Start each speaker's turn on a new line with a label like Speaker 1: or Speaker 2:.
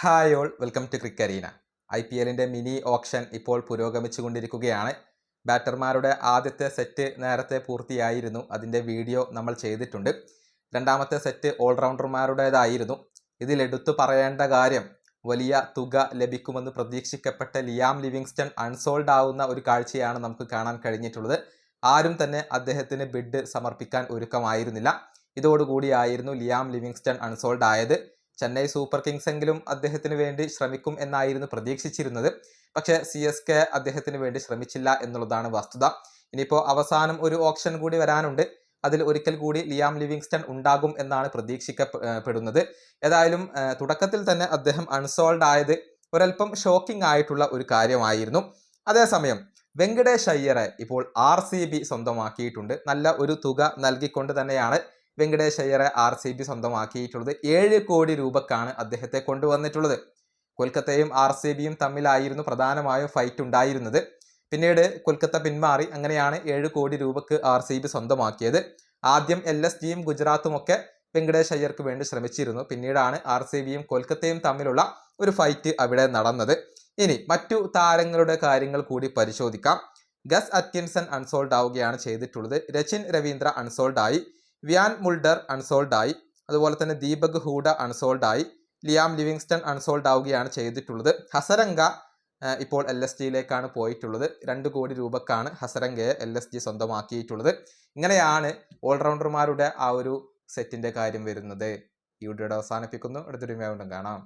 Speaker 1: Hi all welcome to ക്രിക്കരീന I P എല്ലിന്റെ mini auction ഇപ്പോൾ പുരോഗമിച്ചു കൊണ്ടിരിക്കുകയാണ് ബാറ്റർമാരുടെ ആദ്യത്തെ സെറ്റ് നേരത്തെ പൂർത്തിയായിരുന്നു. അതിന്റെ വീഡിയോ നമ്മൾ ചെയ്തിട്ടുണ്ട്. രണ്ടാമത്തെ സെറ്റ് ഓൾറൗണ്ടർമാരുടേതായിരുന്നു. ഇതിൽ എടുത്തു പറയേണ്ട കാര്യം വലിയ തുക ലഭിക്കുമെന്ന് പ്രതീക്ഷിക്കപ്പെട്ട ലിയാം ലിവിങ്സ്റ്റൺ അൺസോൾഡ് ആവുന്ന ഒരു കാഴ്ചയാണ് നമുക്ക് കാണാൻ കഴിഞ്ഞിട്ടുള്ളത്. ആരും തന്നെ അദ്ദേഹത്തിന് ബിഡ് സമർപ്പിക്കാൻ ഒരുക്കമായിരുന്നില്ല. ഇതോടുകൂടിയായിരുന്നു ലിയാം ലിവിങ്സ്റ്റൺ അൺസോൾഡ് ആയത്. ചെന്നൈ സൂപ്പർ കിങ്സ് എങ്കിലും അദ്ദേഹത്തിന് വേണ്ടി ശ്രമിക്കും എന്നായിരുന്നു പ്രതീക്ഷിച്ചിരുന്നത്. പക്ഷെ സി എസ് കെ അദ്ദേഹത്തിന് വേണ്ടി ശ്രമിച്ചില്ല എന്നുള്ളതാണ് വസ്തുത. ഇനിയിപ്പോൾ അവസാനം ഒരു ഓപ്ഷൻ കൂടി വരാനുണ്ട്. അതിൽ ഒരിക്കൽ കൂടി ലിയാം ലിവിങ്സ്റ്റൺ ഉണ്ടാകും എന്നാണ് പ്രതീക്ഷിക്കപ്പെടുന്നത്. ഏതായാലും തുടക്കത്തിൽ തന്നെ അദ്ദേഹം അൺസോൾഡ് ആയത് ഒരല്പം ഷോക്കിംഗ് ആയിട്ടുള്ള ഒരു കാര്യമായിരുന്നു. അതേസമയം വെങ്കടേഷ് അയ്യറെ ഇപ്പോൾ ആർ സ്വന്തമാക്കിയിട്ടുണ്ട്. നല്ല ഒരു തുക നൽകിക്കൊണ്ട് തന്നെയാണ് വെങ്കടേഷ് അയ്യറെ ആർ സി ബി സ്വന്തമാക്കിയിട്ടുള്ളത് ഏഴ് കോടി രൂപക്കാണ് അദ്ദേഹത്തെ കൊണ്ടുവന്നിട്ടുള്ളത്. കൊൽക്കത്തയും ആർ സി ബിയും തമ്മിലായിരുന്നു പ്രധാനമായും ഫൈറ്റ് ഉണ്ടായിരുന്നത്. പിന്നീട് കൊൽക്കത്ത പിന്മാറി അങ്ങനെയാണ് ഏഴ് കോടി രൂപക്ക് ആർ സി ബി സ്വന്തമാക്കിയത്. ആദ്യം എൽ എസ് ജിയും ഗുജറാത്തും ഒക്കെ വെങ്കടേഷ് അയ്യർക്ക് വേണ്ടി ശ്രമിച്ചിരുന്നു. പിന്നീടാണ് ആർ സി ബിയും കൊൽക്കത്തയും തമ്മിലുള്ള ഒരു ഫൈറ്റ് അവിടെ നടന്നത്. ഇനി മറ്റു താരങ്ങളുടെ കാര്യങ്ങൾ കൂടി പരിശോധിക്കാം. ഗസ് അറ്റ്കിൻസൺ അൺസോൾഡ് ആവുകയാണ് ചെയ്തിട്ടുള്ളത്. രചിൻ രവീന്ദ്ര അൺസോൾഡ് ആയി വ്യാൻ മുൾഡർ അൺസോൾഡായി അതുപോലെ തന്നെ ദീപക് ഹൂഡ അൺസോൾഡായി ലിയാം ലിവിങ്സ്റ്റൺ അൺസോൾഡ് ആവുകയാണ് ചെയ്തിട്ടുള്ളത്. ഹസരംഗ ഇപ്പോൾ എൽ എസ് ജിയിലേക്കാണ് പോയിട്ടുള്ളത്. രണ്ട് കോടി രൂപക്കാണ് ഹസരംഗയെ എൽ എസ് ജി സ്വന്തമാക്കിയിട്ടുള്ളത്. ഇങ്ങനെയാണ് ഓൾറൗണ്ടർമാരുടെ ആ ഒരു സെറ്റിന്റെ കാര്യം വരുന്നത്. ഈ വീഡിയോയുടെ അവസാനിപ്പിക്കുന്നു. അടുത്തൊരു കാണാം.